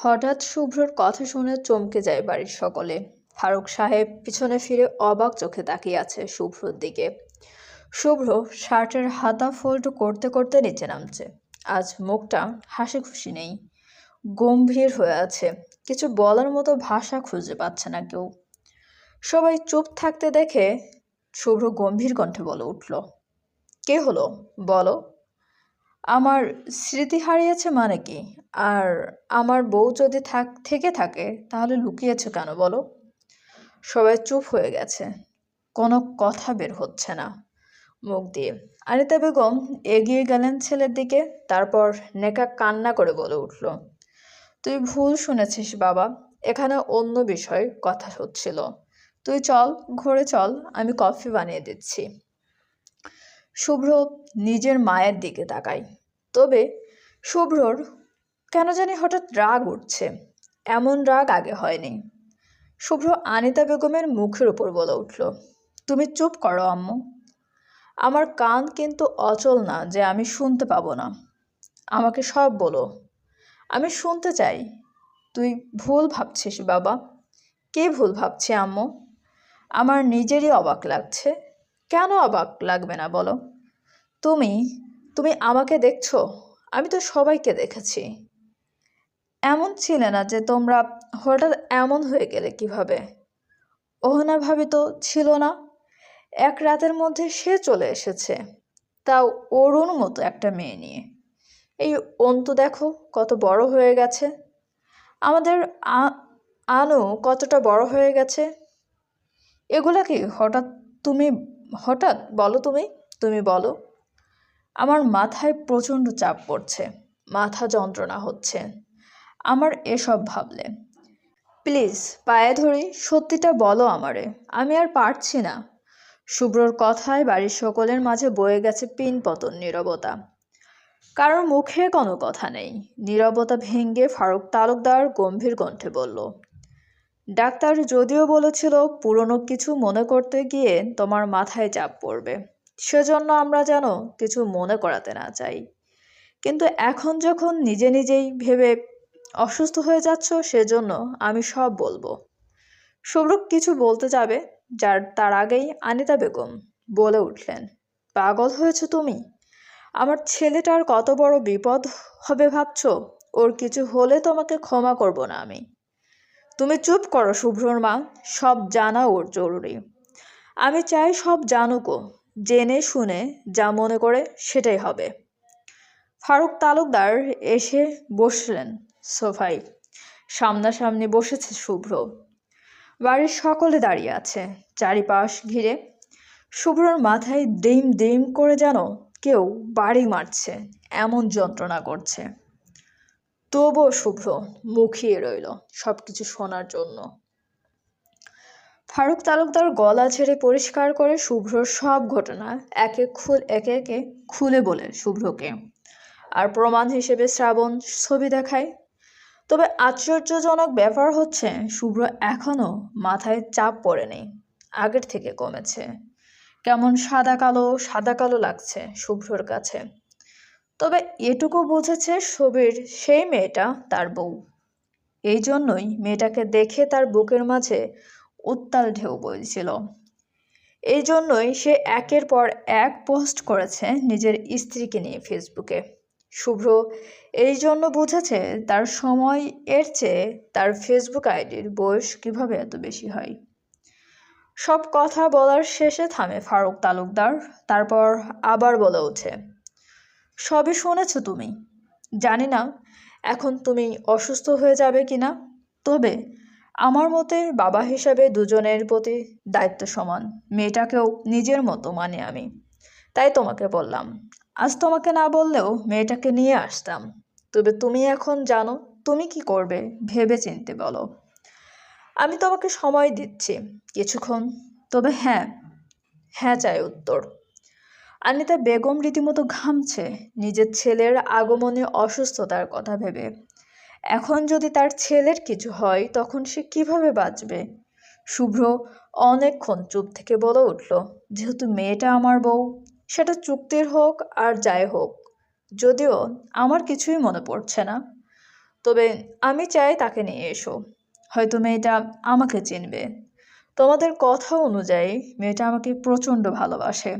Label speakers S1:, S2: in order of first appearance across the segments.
S1: হঠাৎ শুভ্রর কথা শুনে চমকে যায় বাড়ির সকলে। ফারুক সাহেব পিছনে ফিরে অবাক চোখে তাকিয়ে আছে শুভ্রর দিকে। শুভ্র শার্টের হাতা ফোল্ড করতে করতে নিচে নামছে। আজ মুখটা হাসি খুশি নেই। গম্ভীর হয়ে আছে। কিছু বলার মতো ভাষা খুঁজে পাচ্ছে না কেউ। সবাই চুপ থাকতে দেখে শুভ্র গম্ভীর কণ্ঠে বলে উঠল, কে হলো? বলো। আমার স্মৃতি হারিয়েছে মানে কি? আর আমার বউ যদি থাক, থেকে থাকে, তাহলে লুকিয়েছে কেন বলো? সবাই চুপ হয়ে গেছে। কোনো কথা বের হচ্ছে না মুখ দিয়ে। আনিতা বেগম এগিয়ে গেলেন ছেলের দিকে, তারপর নেকা কান্না করে বলে উঠল, তুই ভুল শুনেছিস বাবা, এখানে অন্য বিষয় কথা হচ্ছিল। তুই চল, ঘরে চল, আমি কফি বানিয়ে দিচ্ছি। শুভ্র নিজের মায়ের দিকে তাকায়। তবে শুভ্রর কেন জানি হঠাৎ রাগ উঠছে। এমন রাগ আগে হয়নি। শুভ্র আনিতা বেগমের মুখের উপর বলে উঠল, তুমি চুপ করো আম্মু। আমার কান কিন্তু অচল না যে আমি শুনতে পাবো না। আমাকে সব বলো। আমি শুনতে চাই। তুই ভুল ভাবছিস বাবা। কে ভুল ভাবছি আম্মু? আমার নিজেরই অবাক লাগছে। কেন অবাক লাগবে না বলো? তুমি তুমি আমাকে দেখছ? আমি তো সবাইকে দেখেছি। এমন ছিলে না যে তোমরা হঠাৎ এমন হয়ে গেলে কীভাবে? ওহনা ভাবি তো ছিল না। এক রাতের মধ্যে সে চলে এসেছে। তাও অরুণ মতো একটা মেয়ে নিয়ে। এই অন্তু দেখো কত বড় হয়ে গেছে। আমাদের আনু কতটা বড় হয়ে গেছে। এগুলা কি হঠাৎ তুমি, হঠাৎ বলো তুমি তুমি বলো। আমার মাথায় প্রচণ্ড চাপ পড়ছে, মাথা যন্ত্রণা হচ্ছে। আমার এসব ভাবলে, প্লিজ, পায়ে ধরি, সত্যিটা বলো আমারে, আমি আর পারছি না। শুভ্রর কথায় বাড়ির সকলের মাঝে বয়ে গেছে পিন পতন নীরবতা। কারোর মুখে কোনো কথা নেই। নীরবতা ভেঙে ফারুক তালুকদার গম্ভীর কণ্ঠে বলল, ডাক্তার যদিও বলেছিল পুরনো কিছু মনে করতে গিয়ে তোমার মাথায় চাপ পড়বে। সেজন্য আমরা যেন কিছু মনে করাতে না চাই। কিন্তু এখন যখন নিজে নিজেই ভেবে অসুস্থ হয়ে যাচ্ছ, সেজন্য আমি সব বলব। শুভ্র কিছু বলতে যাবে, যার তার আগেই আনিতা বেগম বলে উঠলেন, পাগল হয়েছো তুমি? আমার ছেলেটার কত বড় বিপদ হবে ভাবছ? ওর কিছু হলে তোমাকে ক্ষমা করব না আমি। তুমি চুপ করো শুভ্রর মা, সব জানা ওর জরুরি। আমি চাই সব জানুকও জেনে শুনে যা মনে করে সেটাই হবে। ফারুক তালুকদার এসে বসলেন সোফায়। সামনাসামনি বসেছে শুভ্র। বাড়ির সকলে দাঁড়িয়ে আছে, চারিপাশ ঘিরে। শুভ্রর মাথায় ডিম ডিম করে যেন কেউ বাড়ি মারছে, এমন যন্ত্রণা করছে। তবুও শুভ্র মুখিয়ে রইল সব কিছু শোনার জন্য। ফারুক তালুকদার গলা ছেড়ে পরিষ্কার করে শুভ্রর সব ঘটনা একে খুল, একে একে খুলে বলে শুভ্রকে। আর প্রমাণ হিসেবে শ্রাবণ ছবি দেখায়। তবে আশ্চর্যজনক ব্যাপার হচ্ছে, শুভ্র এখনও মাথায় চাপ পড়ে নেই আগের থেকে কমেছে। কেমন সাদা কালো সাদা কালো লাগছে শুভ্রর কাছে। তবে এটুকু বুঝেছে ছবির সেই মেয়েটা তার বউ। এই জন্যই মেয়েটাকে দেখে তার বুকের মাঝে উত্তাল ঢেউ বইছিল। এই জন্যই সে একের পর এক পোস্ট করেছে নিজের স্ত্রীকে নিয়ে ফেসবুকে। শুভ্র এই জন্য বুঝেছে তার সময় এর চেয়ে তার ফেসবুক আইডির বয়স কীভাবে এত বেশি হয়। সব কথা বলার শেষে থামে ফারুক তালুকদার, তারপর আবার বলে ওঠে, সবই শুনেছ তুমি? জানি না এখন তুমি অসুস্থ হয়ে যাবে কি না তবে আমার মতে বাবা হিসাবে দুজনের প্রতি দায়িত্ব সমান। মেয়েটাকেও নিজের মতো মানে আমি। তাই তোমাকে বললাম। আজ তোমাকে না বললেও মেয়েটাকে নিয়ে আসতাম। তবে তুমি এখন জানো, তুমি কি করবে ভেবে চিনতে বলো। আমি তোমাকে সময় দিচ্ছি, কিছুক্ষণ। তবে হ্যাঁ হ্যাঁ চাই উত্তর। আনিতা বেগম রীতিমতো ঘামছে। নিজের ছেলের আগমনে অসুস্থতার কথা ভেবে। এখন যদি তার ছেলের কিছু হয়, তখন সে কীভাবে বাঁচবে? শুভ্র অনেকক্ষণ চুপ থেকে বলে উঠল, যেহেতু মেয়েটা আমার বউ, সেটা চুক্তির হোক আর যাই হোক, যদিও আমার কিছুই মনে পড়ছে না। তবে আমি চাই তাকে নিয়ে এসো, হয়তো মেয়েটা আমাকে চিনবে। তোমাদের কথা অনুযায়ী মেয়েটা আমাকে প্রচণ্ড ভালোবাসে।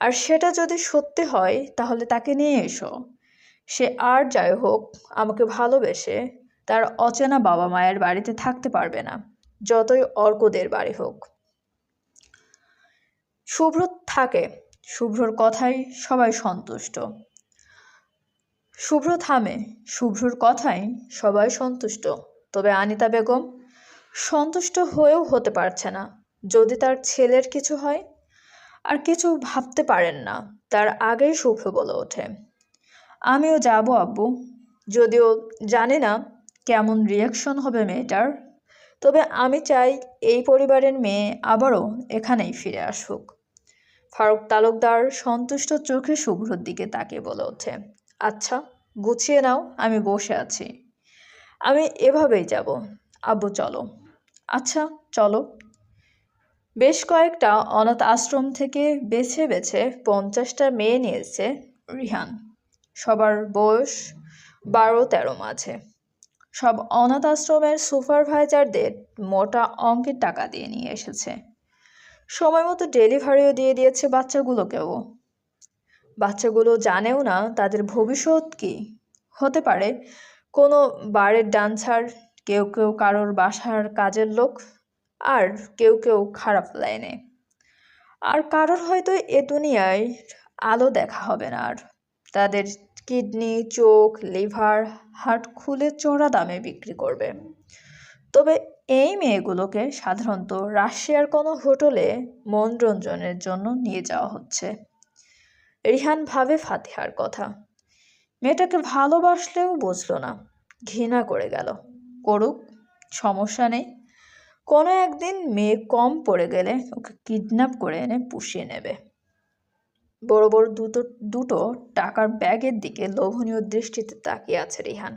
S1: আর সেটা যদি সত্যি হয়, তাহলে তাকে নিয়ে এসো। সে আর যাই হোক, আমাকে ভালোবেসে তার অচেনা বাবা মায়ের বাড়িতে থাকতে পারবে না, যতই অর্কদের বাড়ি হোক। শুভ্র থাকে, শুভ্রর কথাই সবাই সন্তুষ্ট। শুভ্র থামে, শুভ্রর কথাই সবাই সন্তুষ্ট। তবে আনিতা বেগম সন্তুষ্ট হয়েও হতে পারছে না। যদি তার ছেলের কিছু হয়, আর কিছু ভাবতে পারেন না, তার আগেই শুভ্র বলে ওঠে। আমিও যাব, আব্বু। যদিও জানি না কেমন রিয়াকশন হবে মেয়েটার। তবে আমি চাই এই পরিবারের মেয়ে আবারও এখানেই ফিরে আসুক। ফারুক তালুকদার সন্তুষ্ট চোখে শুভ্রর দিকে তাকিয়ে বলে ওঠে আচ্ছা গুছিয়ে নাও, আমি বসে আছি। আমি এভাবেই যাব। আব্বু, চলো। আচ্ছা চলো। বেশ কয়েকটা অনাথ আশ্রম থেকে বেছে বেছে পঞ্চাশটা মেয়ে নিয়েছে রিহান। সবার বয়স বারো তেরো মাঝে। সব অনাথ আশ্রমের সুপারভাইজারদের মোটা অঙ্কের টাকা দিয়ে নিয়ে এসেছে। সময় মতো ডেলিভারিও দিয়ে দিয়েছে বাচ্চাগুলোকেও। বাচ্চাগুলো জানেও না তাদের ভবিষ্যৎ কি। হতে পারে কোনো বারের ডান্সার কেউ কেউ কারোর বাসার কাজের লোক, আর কেউ কেউ খারাপ লাইনে। আর কারোর হয়তো এ দুনিয়ায় আলো দেখা হবে না, আর তাদের কিডনি, চোখ, লিভার, হার্ট খুলে চড়া দামে বিক্রি করবে। তবে এই মেয়েগুলোকে সাধারণত রাশিয়ার কোনো হোটেলে মনোরঞ্জনের জন্য নিয়ে যাওয়া হচ্ছে। রিহান ভাবে ফাতিহার কথা। মেয়েটাকে ভালোবাসলেও বুঝলো না। ঘৃণা করে গেল। করুক, সমস্যা নেই। কোনো একদিন মেয়ে কম পড়ে গেলে ওকে কিডন্যাপ করে এনে পুষিয়ে নেবে। বড় বড় দুটো দুটো টাকার ব্যাগের দিকে লোভনীয় দৃষ্টিতে তাকিয়ে আছে রিহান।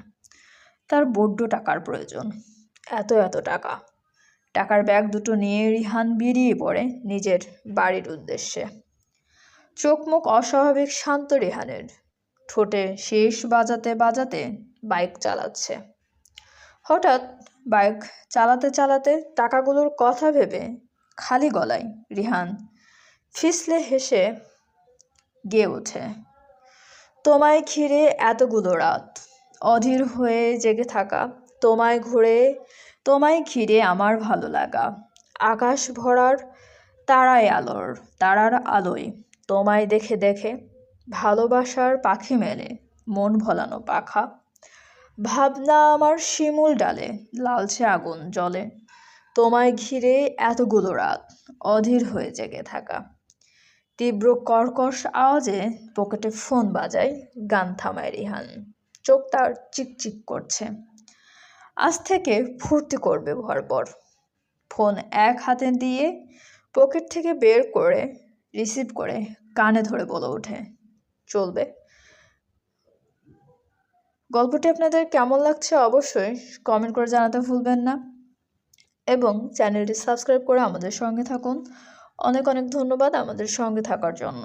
S1: তার বড্ড টাকার প্রয়োজন। এত এত টাকা। টাকার ব্যাগ দুটো নিয়ে রিহান বেরিয়ে পড়ে নিজের বাড়ির উদ্দেশ্যে। চোখ মুখ অস্বাভাবিক শান্ত রিহানের। ঠোঁটে শেষ বাজাতে বাজাতে বাইক চালাচ্ছে। হঠাৎ বাইক চালাতে চালাতে টাকাগুলোর কথা ভেবে খালি গলায় রিহান ফিসলে হেসে গেয়ে ওঠে। তোমায় ঘিরে এতগুলো রাত, অধীর হয়ে জেগে থাকা, তোমায় ঘুরে, তোমায় ঘিরে আমার ভালো লাগা। আকাশ ভরার তারায় আলোর, তারার আলোয় তোমায় দেখে দেখে ভালোবাসার পাখি মেলে মন ভোলানো পাখা। ভাবনা আমার শিমুল ডালে, লালচে আগুন জলে তোমায় ঘিরে এতগুলো রাত, অধীর হয়ে জেগে থাকা। তীব্র কর্কশ আওয়াজে পকেটে ফোন বাজায় গান থামায় রিহান। চোখ তার চিকচিক করছে। আজ থেকে ফুর্তি করবে ভরপর ফোন এক হাতে দিয়ে পকেট থেকে বের করে রিসিভ করে কানে ধরে বলে ওঠে, চলবে। গল্পটি আপনাদের কেমন লাগছে অবশ্যই কমেন্ট করে জানাতে ভুলবেন না। এবং চ্যানেলটি সাবস্ক্রাইব করে আমাদের সঙ্গে থাকুন। অনেক অনেক ধন্যবাদ আমাদের সঙ্গে থাকার জন্য।